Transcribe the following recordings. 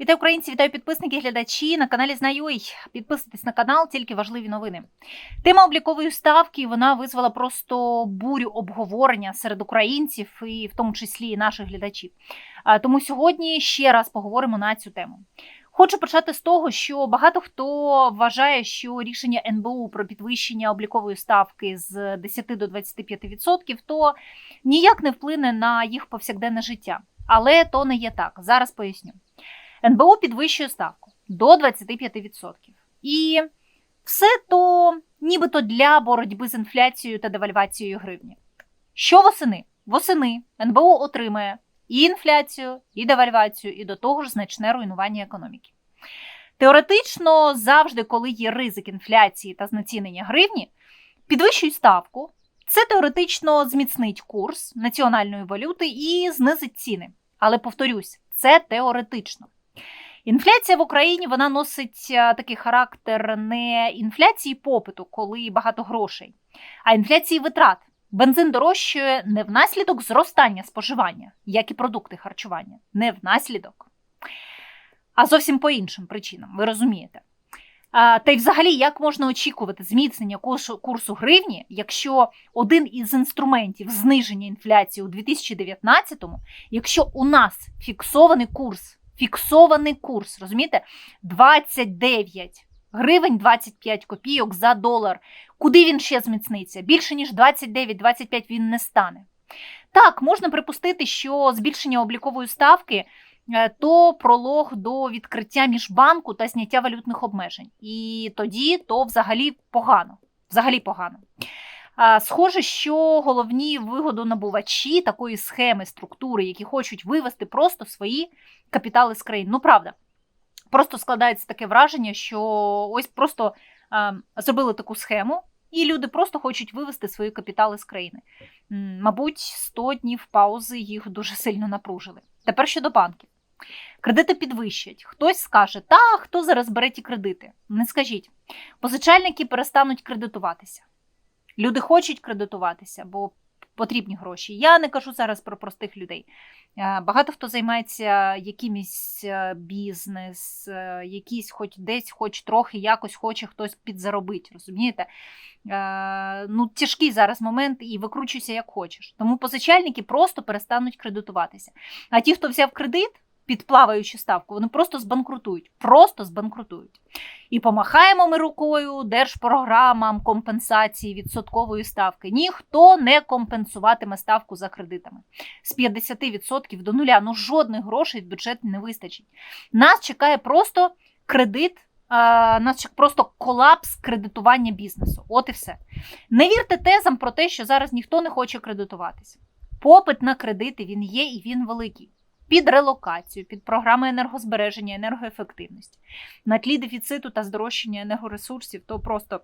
Вітаю українці, вітаю підписники, глядачі на каналі Знаю.й. Підписуйтесь на канал, тільки важливі новини. Тема облікової ставки вона визвала просто бурю обговорення серед українців і в тому числі і наших глядачів. Тому сьогодні ще раз поговоримо на цю тему. Хочу почати з того, що багато хто вважає, що рішення НБУ про підвищення облікової ставки з 10 до 25% то ніяк не вплине на їх повсякденне життя. Але то не є так. Зараз поясню. НБУ підвищує ставку до 25%. І все то нібито для боротьби з інфляцією та девальвацією гривні. Що восени? Восени НБУ отримає і інфляцію, і девальвацію, і до того ж значне руйнування економіки. Теоретично, завжди, коли є ризик інфляції та знецінення гривні, підвищують ставку. Це теоретично зміцнить курс національної валюти і знизить ціни. Але повторюсь, це теоретично. Інфляція в Україні вона носить такий характер не інфляції попиту, коли багато грошей, а інфляції витрат. Бензин дорожчає не внаслідок зростання споживання, як і продукти харчування, не внаслідок, а зовсім по іншим причинам, ви розумієте. Та й взагалі, як можна очікувати зміцнення курсу гривні, якщо один із інструментів зниження інфляції у 2019-му, якщо у нас фіксований курс, фіксований курс, розумієте, 29 гривень 25 копійок за долар. Куди він ще зміцниться? Більше ніж 29-25 він не стане. Так, можна припустити, що збільшення облікової ставки е, то пролог до відкриття міжбанку та зняття валютних обмежень. І тоді то взагалі погано. Взагалі погано. Схоже, що головні вигодонабувачі такої схеми структури, які хочуть вивести просто свої капітали з країн. Ну, правда, просто складається таке враження, що ось просто зробили таку схему, і люди просто хочуть вивести свої капітали з країни. Мабуть, 100 днів паузи їх дуже сильно напружили. Тепер щодо банків. Кредити підвищать. Хтось скаже, та хто зараз бере ті кредити? Не скажіть. Позичальники перестануть кредитуватися. Люди хочуть кредитуватися, бо потрібні гроші. Я не кажу зараз про простих людей. Багато хто займається якимось бізнес, якийсь хоч десь, хоч трохи якось хоче хтось підзаробити, розумієте? Ну, Тяжкий зараз момент і викручуйся як хочеш. Тому позичальники просто перестануть кредитуватися. А ті, хто взяв кредит, під плаваючу ставку, вони просто збанкрутують. Просто збанкрутують. І помахаємо ми рукою держпрограмам компенсації відсоткової ставки. Ніхто не компенсуватиме ставку за кредитами. З 50% до нуля. Ну жодних грошей в бюджет не вистачить. Нас чекає просто кредит. Нас просто колапс кредитування бізнесу. От і все. Не вірте тезам про те, що зараз ніхто не хоче кредитуватися. Попит на кредити він є і він великий під релокацію, під програми енергозбереження, енергоефективності, на тлі дефіциту та здорожчання енергоресурсів, то просто.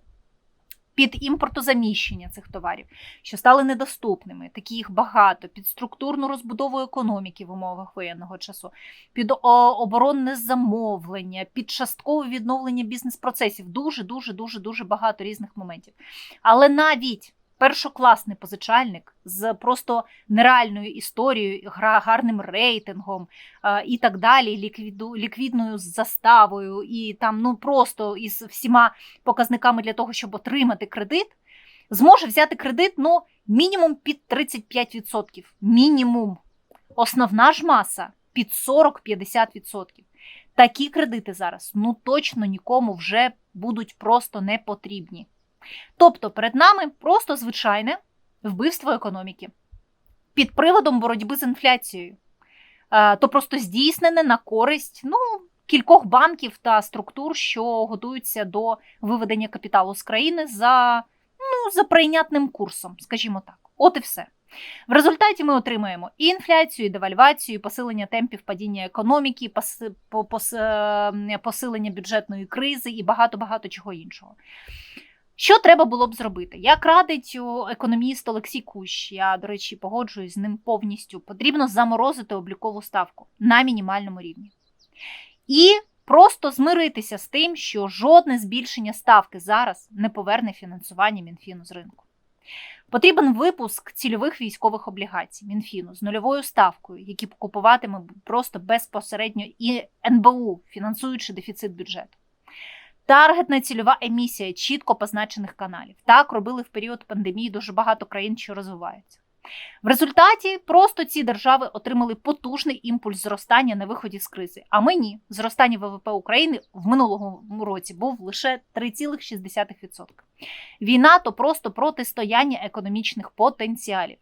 Під імпортозаміщення цих товарів, що стали недоступними, такі їх багато, під структурну розбудову економіки в умовах воєнного часу, під оборонне замовлення, під часткове відновлення бізнес-процесів. Дуже, дуже, дуже, дуже багато різних моментів. Але навіть першокласний позичальник з просто нереальною історією, гарним рейтингом і так далі, ліквіду, ліквідною заставою, і там ну просто із всіма показниками для того, щоб отримати кредит, зможе взяти кредит ну, мінімум під 35%. Мінімум. Основна ж маса під 40-50%. Такі кредити зараз ну точно нікому вже будуть просто не потрібні. Тобто перед нами просто звичайне вбивство економіки під приводом боротьби з інфляцією, то просто здійснене на користь ну, кількох банків та структур, що готуються до виведення капіталу з країни за, ну, за прийнятним курсом, скажімо так. От і все. В результаті ми отримаємо і інфляцію, і девальвацію, і посилення темпів падіння економіки, е, посилення бюджетної кризи і багато-багато чого іншого. Що треба було б зробити? Як радить економіст Олексій Кущ, я, до речі, погоджуюсь з ним повністю. Потрібно заморозити облікову ставку на мінімальному рівні. І просто змиритися з тим, що жодне збільшення ставки зараз не поверне фінансування Мінфіну з ринку. Потрібен випуск цільових військових облігацій Мінфіну з нульовою ставкою, які купуватиме просто безпосередньо і НБУ, фінансуючи дефіцит бюджету. Таргетна цільова емісія чітко позначених каналів. Так робили в період пандемії дуже багато країн, що розвиваються. В результаті просто ці держави отримали потужний імпульс зростання на виході з кризи. А ми ні. Зростання ВВП України в минулому році був лише 3,6%. Війна то просто протистояння економічних потенціалів.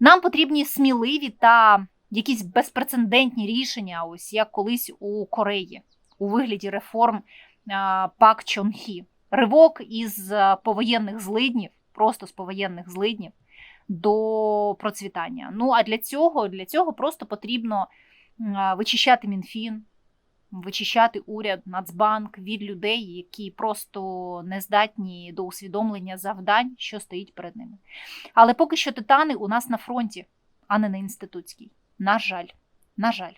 Нам потрібні сміливі та якісь безпрецедентні рішення, ось як колись у Кореї, у вигляді реформ Пак Чон Хі. Ривок із повоєнних злиднів, просто з повоєнних злиднів до процвітання. Ну а для цього, для цього просто потрібно вичищати Мінфін, вичищати уряд, Нацбанк від людей, які просто не здатні до усвідомлення завдань, що стоїть перед ними. Але поки що титани у нас на фронті, а не на інститутській. На жаль, на жаль.